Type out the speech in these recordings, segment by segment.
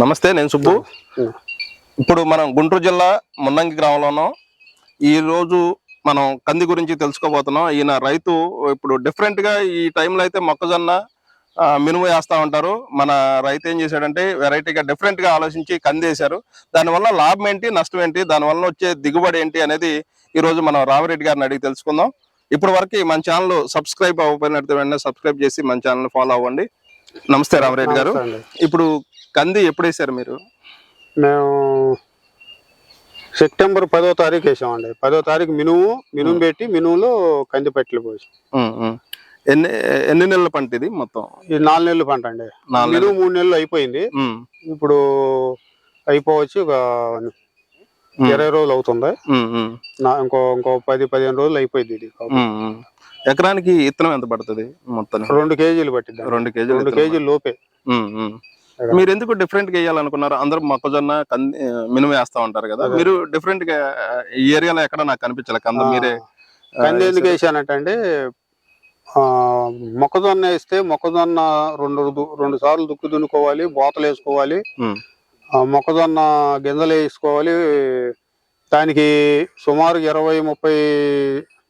నమస్తే నేను సుబ్బు. ఇప్పుడు మనం గుంటూరు జిల్లా మున్నంగి గ్రామంలో ఉన్నాం ఈ రోజు మనం కంది గురించి తెలుసుకోబోతున్నాం. ఈయన రైతు ఇప్పుడు డిఫరెంట్గా ఈ టైంలో అయితే మొక్కజొన్న మినుము వేస్తా ఉంటారు. మన రైతు ఏం చేశాడంటే వెరైటీగా డిఫరెంట్గా ఆలోచించి కంది వేశారు. దానివల్ల లాభం ఏంటి నష్టం ఏంటి దానివల్ల వచ్చే దిగుబడి ఏంటి అనేది ఈ రోజు మనం రామిరెడ్డి గారిని అడిగి తెలుసుకుందాం. ఇప్పటి వరకు మన ఛానల్ సబ్స్క్రైబ్ అవ్వకపోయినట్టు వెంటనే సబ్స్క్రైబ్ చేసి మన ఛానల్ ఫాలో అవ్వండి. నమస్తే రామిరెడ్డి గారు. ఇప్పుడు కంది ఎప్పుడు వేసారు మీరు? మేము సెప్టెంబర్ పదో తారీఖు వేసామండి. పదో తారీఖు మినుము మినుము పెట్టి మినుములో కంది పట్టెలు పోసాం. ఎన్ని ఎన్ని నెలల పంట ఇది మొత్తం? ఇది నాలుగు నెలలు పంట అండి. నాలుగు మినుము మూడు నెలలు అయిపోయింది. ఇప్పుడు అయిపోవచ్చు ఒక ఇరవై రోజులు అవుతుంది. ఇంకో ఇంకో పది పదిహేను రోజులు అయిపోయింది ఇది. ఎకరానికి ఇత్తనం ఎంత పడుతుంది మొత్తం రెండు కేజీలు పట్టింది రెండు కేజీలు రెండు. కేజీలు లోపే. మీరు ఎందుకు డిఫరెంట్గా వేయాలనుకున్నారు? అందరూ మొక్కజొన్న కంది మినుము వేస్తా ఉంటారు కదా. మీరు డిఫరెంట్గా ఈ ఏరియాలో ఎక్కడ నాకు కనిపించలే. కంద మీరే కంది ఎందుకు వేసానంటే మొక్కజొన్న వేస్తే మొక్కజొన్న రెండు రెండు సార్లు దుక్కు దున్నుకోవాలి బోతలు వేసుకోవాలి. మొక్కజొన్న గింజలు వేసుకోవాలి. దానికి సుమారు ఇరవై ముప్పై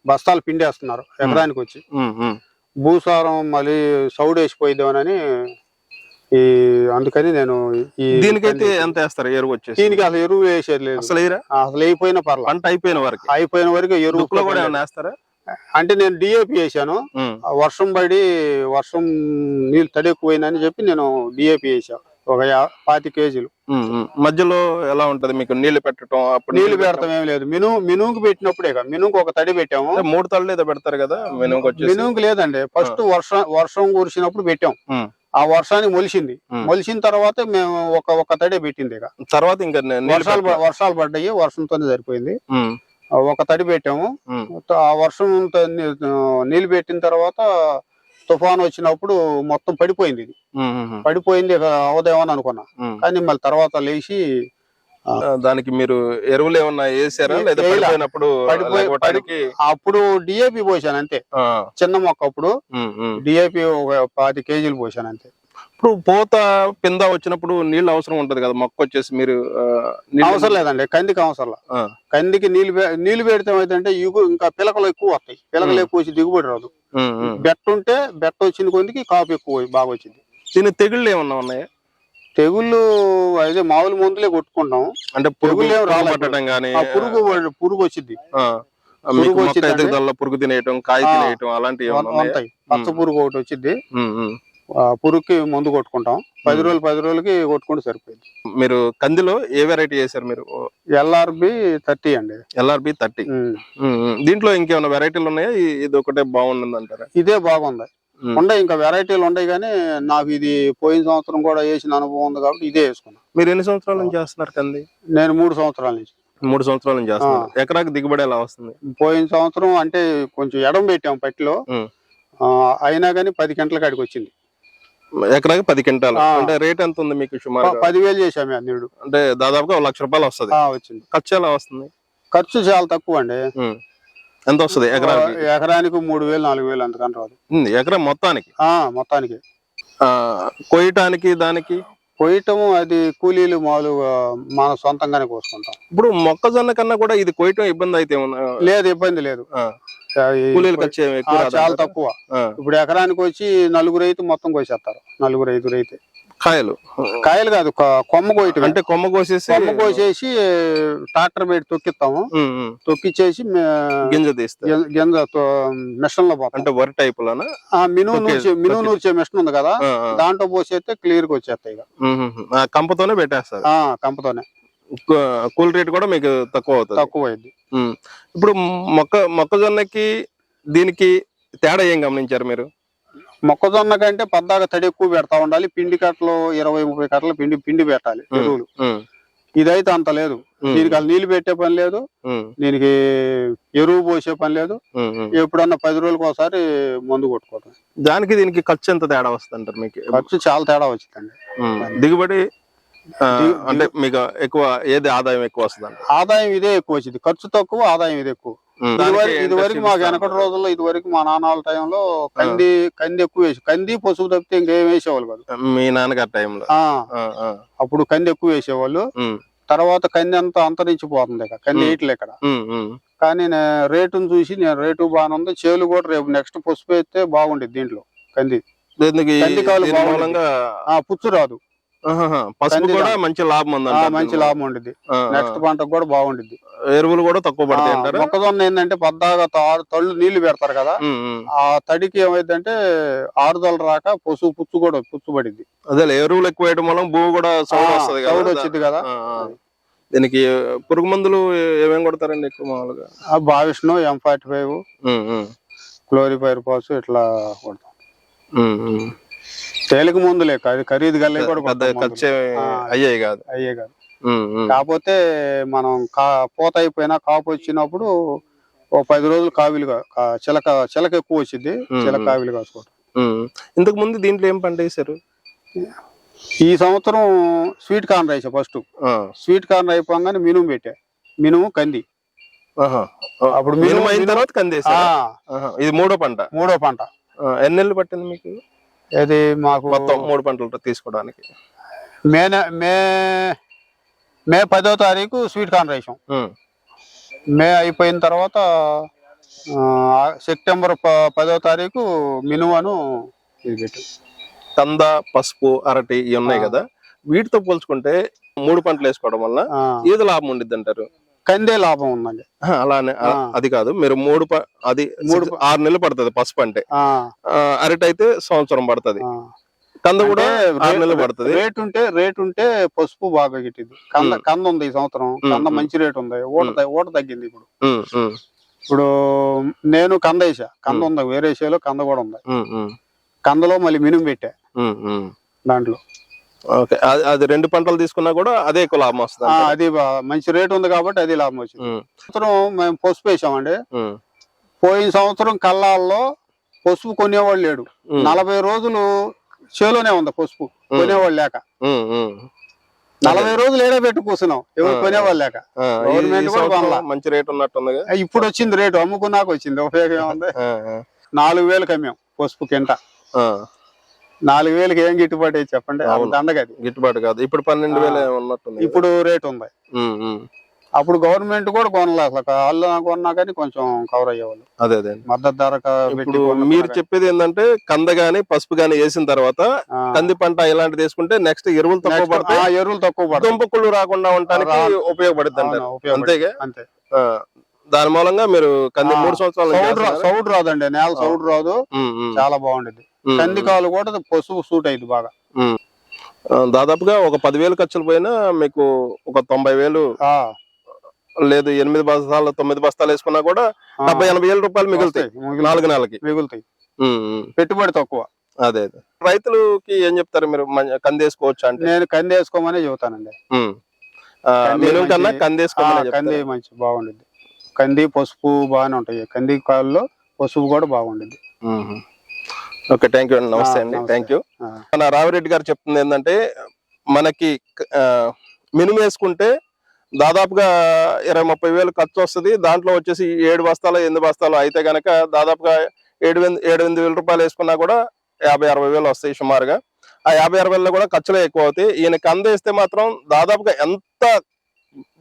బస్తాలు పిండేస్తున్నారు ఎకరానికి వచ్చి. భూసారం మళ్ళీ సౌడు వేసిపోయిద్దామని ఈ అందుకని నేను ఈ దీనికైతే ఎంత వేస్తారు ఎరువు వచ్చేసి? దీనికి అసలు ఎరువు వేసేది లేదు. అసలు అసలు వేయిపోయినా పర్లా. పంట అయిపోయిన వరకు? అయిపోయిన వరకు ఎరువు కూడా ఏమైనా వేస్తారా? అంటే నేను డిఏపి వేసాను వర్షం పడి వర్షం నీళ్ళు తడి ఎక్కువైందని చెప్పి నేను డిఏపి వేసా ఒక పాతి కేజీలు. మధ్యలో ఎలా ఉంటది? మీకు నీళ్ళు పెట్టడం అప్పుడు నీళ్ళు పెడతాం ఏం లేదు. మినుము మినుముకి పెట్టినప్పుడే కదా మినుముకి ఒక తడి పెట్టాము. మూడు తళ్ళు ఏదో పెడతారు కదా మినుముకి మినుముకి లేదండి. ఫస్ట్ వర్షం వర్షం కురిసినప్పుడు పెట్టాం. ఆ వర్షానికి మొలిసింది. మొలిసిన తర్వాత మేము ఒక ఒక తడే పెట్టింది ఇక. తర్వాత ఇంకా నీళ్ళు వర్షాలు. వర్షాలు పడ్డాయి వర్షంతోనే సరిపోయింది. ఒక తడి పెట్టాము. ఆ వర్షం నీళ్ళు పెట్టిన తర్వాత తుఫాన్ వచ్చినప్పుడు మొత్తం పడిపోయింది ఇది. పడిపోయింది అవదేమని అనుకున్నా. కానీ మళ్ళీ తర్వాత లేచి దానికి మీరు ఎరువులు ఏమన్నా వేసారా? లేదా. పడిపోయినప్పుడు అప్పుడు డిఏపి పోసాను అంతే. చిన్న మొక్క అప్పుడు. డిఏపి ఒక పాతి కేజీలు పోసాను అంతే. ఇప్పుడు పూత పింద వచ్చినప్పుడు నీళ్ళు అవసరం ఉంటది కదా? మొక్క వచ్చేసి మీరు నీళ్ళు- అవసరం లేదండి కందికి అవసరం కందికి నీళ్ళు పె- నీళ్ళు పెడితే ఇగు ఇంకా పిలకలు ఎక్కువ వస్తాయి. పిలకలు. ఎక్కువ వచ్చి దిగుబడి రాదు. బెట్ట ఉంటే బెట్ట వచ్చిన కొద్దికి కాపు ఎక్కువ బాగా వచ్చింది దీని తెగుళ్ళు ఏమన్నా ఉన్నాయా? తెగుళ్ళు అయితే మామూలు మందులే కొట్టుకుంటాం. అంటే పురుగు తెగుళ్ళు ఏం రాలేదు. పట్టడం కానీ పురుగు పురుగు వచ్చింది పురుగు పురుగు తినేయటం కాయ. తినేయటం అలాంటివి ఉంటాయి పచ్చ పురుగు ఒకటి వచ్చింది పురుగుకి మందు కొట్టుకుంటాం. పది. రోజులు పది రోజులకి కొట్టుకుంటే సరిపోయింది. మీరు కందిలో ఏ వెరైటీ చేశారు మీరు? ఎల్ఆర్బి థర్టీ అండి. LRB thirty. దీంట్లో ఇంకేమైనా వెరైటీలు ఉన్నాయా? ఇది ఒకటే బాగుంది అంటారా ఇదే బాగుంది. ఉండే ఇంకా వెరైటీలు ఉన్నాయి కానీ నాకు ఇది పోయిన సంవత్సరం కూడా వేసిన అనుభవం ఉంది కాబట్టి ఇదే వేసుకున్నా. మీరు ఎన్ని సంవత్సరాల నుంచి చేస్తున్నారు కంది? నేను మూడు సంవత్సరాల నుంచి. మూడు సంవత్సరాల నుంచి చేస్తున్నారు. ఎకరాకి దిగుబడి ఎలా వస్తుంది? పోయిన సంవత్సరం అంటే కొంచెం ఎడం పెట్టాం పట్టిలో. అయినా కానీ పది గంటల కాడికి వచ్చింది. ఎకరాకి పది క్వింటాలు. అంటే రేట్ ఎంత ఉంది మీకు సుమారు పదివేలు చేసాము అన్నిడు అంటే దాదాపుగా ఒక లక్ష రూపాయలు వస్తుంది. వచ్చింది. ఖర్చు ఎలా వస్తుంది? ఖర్చు చాలా తక్కువ అండి. ఎంత వస్తుంది ఎకరాకి? ఎకరానికి మూడు వేలు నాలుగు వేలు అంతకని రాదు. ఎకరం మొత్తానికి? ఆ, మొత్తానికి. ఆ, కొయ్యటానికి దానికి? కొయ్యటం అది కూలీలు మామూలుగా మన సొంతంగానే కోసుకుంటాం. ఇప్పుడు మొక్కజొన్న కన్నా కూడా ఇది కొయ్యటం ఇబ్బంది అయితే? లేదు ఇబ్బంది లేదు. కూలీలు ఖర్చు? చాలా తక్కువ. ఇప్పుడు ఎకరానికి వచ్చి నలుగురు అయితే మొత్తం కోసేస్తారు. నలుగురు ఐదుగురు అయితే కాయలు? కాయలు కాదు కొమ్మ కోయటం అంటే కొమ్మ కోసేసి కొమ్మ కోసేసి ట్రాక్టర్ పెట్టి తొక్కిస్తాము. తొక్కిచ్చేసి గింజ తీస్తే గింజ మిషన్లో పోతాం. అంటే వరి ఆ మినుము తొక్కే- నూర్చే తొక్కే. నూర్చే మిషన్ ఉంది కదా. దాంట్లో పోసేస్తే క్లియర్గా వచ్చేస్తాయి కంపతోనే పెట్టేస్తారు. ఆ కంపతోనే. కూల్ రేట్ కూడా మీకు తక్కువ అవుతుంది. తక్కువ అయింది. ఇప్పుడు మొక్క మొక్కజొన్నకి దీనికి తేడా ఏం గమనించారు మీరు? మొక్కజొన్న కంటే పద్దాక తడి ఎక్కువ పెడతా ఉండాలి. పిండి కట్టలు ఇరవై ముప్పై కట్టలు పిండి పిండి పెట్టాలి ఎరువులు. ఇదైతే అంత లేదు. దీనికి అసలు నీళ్ళు పెట్టే పని లేదు. దీనికి ఎరువు పోసే పని లేదు. ఎప్పుడన్నా పది రోజులకు ఒకసారి మందు కొట్టుకోవటం. దానికి దీనికి ఖర్చు ఎంత తేడా వస్తుంది అంటారు మీకు? ఖర్చు చాలా తేడా వచ్చిందండి. దిగుబడి అంటే మీకు ఎక్కువ ఏది ఆదాయం ఎక్కువ వస్తుంది ఆదాయం ఇదే ఎక్కువ వచ్చింది. ఖర్చు తక్కువ ఆదాయం ఇదే ఎక్కువ. ఇదివరకు interest మాకు వెనకటి. రోజుల్లో ఇదివరకు మా నాన్నల టైంలో కంది కంది ఎక్కువ వేసి కంది పసుపు తప్పితే ఇంకేం వేసేవాళ్ళు కాదు. మీ నాన్నగారి టైంలో. అప్పుడు కంది ఎక్కువ వేసేవాళ్ళు. తర్వాత కంది అంతా అంతరించిపోతుంది ఇక. కంది. వేయట్లే ఇక్కడ. కానీ నేను రేటును చూసి నేను రేటు బాగానే ఉంది. చేలు కూడా రేపు నెక్స్ట్ పసుపు వేస్తే బాగుండేది దీంట్లో కంది. కంది కాలు పుచ్చు రాదు. పసుపు కూడా మంచి లాభం ఉంది మంచి. లాభం ఉండేది ఆ, నెక్స్ట్. పంటకు కూడా బాగుండిద్ది ఎరువులు కూడా తక్కువ పడతాయి మొక్కజొన్న ఏంటంటే పద్దాగా తళ్ళు నీళ్ళు పెడతారు కదా. ఆ తడికి ఏమైందంటే ఆరుదల రాక పసుపు పుచ్చు కూడా పుచ్చు పడింది అదే ఎరువులు ఎక్కువ వేయడం వల్ల భూమి కూడా సౌడు వస్తుంది వచ్చింది కదా. దీనికి పురుగు మందులు ఏమేమి కొడతారండి ఎక్కువ మామూలుగా బావిష్ణు ఎం ఫార్టీ ఫైవ్. క్లోరిఫైర్ పాస్ ఇట్లా కొడతాం. తేలిక మందులే ఖరీ- ఖరీదు గల్లే కూడా. ఖర్చు ఆ. అయ్యాయి కాదు. అయ్యే కాదు. కాకపోతే మనం కా పూత అయిపోయినా కాపు వచ్చినప్పుడు ఓ పది రోజులు కావిలుగా కా- చిలక చిలక ఎక్కువ వచ్చింది చిలక. కావిలు కాసుకోవటం. ఉమ్. ఇంతకు ముందు దీంట్లో ఏం పంట వేశారు? ఈ సంవత్సరం sweet corn rice first. Sweet corn అయిపోగానే మినుము పెట్టా. మినుము కంది. అప్పుడు మినుము అయిన తర్వాత ఆ, ఇది మూడో పంట. మూడో పంట. ఆ, ఎన్ని నెలలు పట్టింది మీకు? ఇది మాకు మొత్తం మూడు పంటలు తీసుకోవడానికి. మే మే మే పదో తారీఖు స్వీట్ కార్న్ రైసాం ఉమ్, మే అయిపోయిన తర్వాత సెప్టెంబర్ పదో తారీఖు మినువను ఇది పెట్టాం. కంద పసుపు అరటి ఇవి ఉన్నాయి. కదా. వీటితో పోల్చుకుంటే మూడు పంటలు వేసుకోవడం వల్ల ఏది లాభం ఉండిద్ది అంటారు? కందే లాభం ఉందండి. అలానే. అది కాదు మీరు మూడు అది మూడు ఆరు నెలలు పడుతుంది పసుపు అంటే. అరటి అయితే సంవత్సరం పడుతుంది. కంద కూడా ఆరు నెలలు పడుతుంది. రేట్ ఉంటే రేట్ ఉంటే పసుపు బాగా గిట్టింది. కంద. కంద ఉంది ఈ సంవత్సరం. కంద. మంచి రేట్ ఉంది. త- ఊట తగ్గింది ఇప్పుడు. ఇప్పుడు నేను కంద వేసా కంద. ఉంది. వేరే చేలో కంద కూడా ఉంది. కందలో మళ్ళీ మినుము పెట్టా. దాంట్లో. ఓకే. అది- రెండు పంటలు తీసుకున్నా కూడా అదే ఎక్కువ లాభం వస్తుంది. అది మంచి రేట్ ఉంది కాబట్టి అది లాభం వచ్చింది. సంవత్సరం మేము పసుపు వేసామండి. పోయిన సంవత్సరం కల్లాల్లో పసుపు కొనేవాళ్ళు లేడు. నలభై రోజులు చేలోనే ఉంది పసుపు కొనేవాళ్ళు లేక. నలభై రోజులు ఏడే పెట్టు కూర్చున్నాం ఎవరు. కొనేవాళ్ళు లేక. గవర్నమెంట్. మంచి రేట్ ఉన్నట్టుంది ఇప్పుడు వచ్చింది రేటు అమ్ముకున్నాక వచ్చింది. ఉపయోగం ఏముంది? నాలుగు వేలకు అమ్మాం పసుపు కింట. నాలుగు వేలకి ఏం గిట్టుబాటు చెప్పండి. దండగది గిట్టుబాటు కాదు. ఇప్పుడు పన్నెండు. వేలు ఉన్నట్టుంది ఇప్పుడు రేట్ ఉంది. అప్పుడు గవర్నమెంట్ కూడా కొనలే అసలు. వాళ్ళు కొన్నా కానీ కొంచెం కవర్ అయ్యేవాళ్ళు. అదే అదే. మద్దతు ధర ఇప్పుడు మీరు. చెప్పేది ఏంటంటే కంద గాని పసుపు గాని వేసిన తర్వాత. కంది పంట ఇలాంటిది వేసుకుంటే నెక్స్ట్ ఎరువులు తక్కువ పడతాయి. ఆ, ఎరువులు తక్కువ పడతాయి. దుంపకుళ్ళు రాకుండా ఉండటానికి రా- ఉపయోగపడుతుంది. అంటారు. అంతేగా? అంతే. దాని మూలంగా మీరు కంది మూడు సంవత్సరాలు సౌడు రాదండి. నేల సౌడు రాదు. చాలా బాగుండేది కందికాలు కూడా పసుపు సూట్ అయింది బాగా. దాదాపుగా ఒక పదివేలు ఖర్చులు పోయినా మీకు ఒక తొంభై వేలు లేదు ఎనిమిది బస్తాలు తొమ్మిది బస్తాలు వేసుకున్నా కూడా డెబ్బై ఎనభై వేల రూపాయలు మిగులుతాయి. నాలుగు నెలలకి. మిగులుతాయి. పెట్టుబడి తక్కువ. అదే అదే. రైతులకి ఏం చెప్తారు మీరు? కంది వేసుకోవచ్చు అంటే? నేను కంది వేసుకోమనే చెబుతానండి. మినుము కన్నా కంది వేసుకోమని కంది మంచి బాగుండేది కంది పసుపు బాగానే ఉంటాయి. కంది కాళ్ళలో పసుపు కూడా బాగుండేది. ఓకే థ్యాంక్ యూ అండి. నమస్తే అండి. థ్యాంక్ యూ మన రావిరెడ్డి గారు చెప్తుంది ఏంటంటే మనకి మినుము వేసుకుంటే దాదాపుగా ఇరవై ముప్పై వేలు ఖర్చు వస్తుంది. దాంట్లో వచ్చేసి ఏడు బస్తాలు ఎనిమిది బస్తాలు అయితే గనక దాదాపుగా ఏడు ఏడు ఎనిమిది వేల రూపాయలు వేసుకున్నా కూడా యాభై అరవై వేలు వస్తాయి సుమారుగా. ఆ యాభై అరవై వేలలో కూడా ఖర్చులే ఎక్కువ అవుతాయి. ఈయన కంద వేస్తే మాత్రం దాదాపుగా ఎంత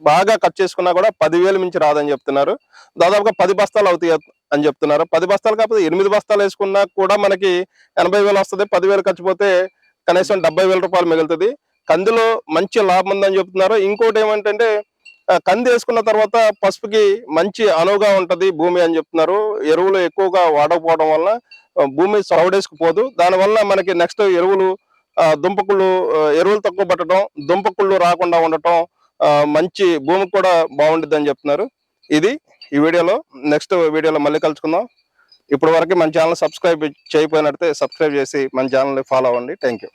బాగా కట్ చేసుకున్నా కూడా పదివేలు మించి రాదని చెప్తున్నారు. దాదాపుగా పది బస్తాలు అవుతాయి అని చెప్తున్నారు. పది బస్తాలు కాకపోతే ఎనిమిది బస్తాలు వేసుకున్నా కూడా మనకి ఎనభై వేలు వస్తుంది. పదివేలు ఖర్చుపోతే కనీసం డెబ్బై వేల రూపాయలు మిగులుతుంది. కందిలో మంచి లాభం ఉందని చెప్తున్నారు. ఇంకోటి ఏమంటే కంది వేసుకున్న తర్వాత పసుపుకి మంచి అనువుగా ఉంటది భూమి అని చెప్తున్నారు. ఎరువులు ఎక్కువగా వాడకపోవడం వల్ల భూమి సౌడేసుకుపోదు. దానివల్ల మనకి నెక్స్ట్ ఎరువులు దుంపకుళ్ళు ఎరువులు తక్కువ పట్టడం దుంపకుళ్ళు రాకుండా ఉండటం మంచి భూమి కూడా బాగుండిద్ది అని చెప్తున్నారు. ఇది ఈ వీడియోలో నెక్స్ట్ వీడియోలో మళ్ళీ కలుసుకుందాం. ఇప్పటి వరకు మన ఛానల్ సబ్స్క్రైబ్ చేయకపోయినట్టే సబ్స్క్రైబ్ చేసి మన ఛానల్ని ఫాలో అవ్వండి. Thank you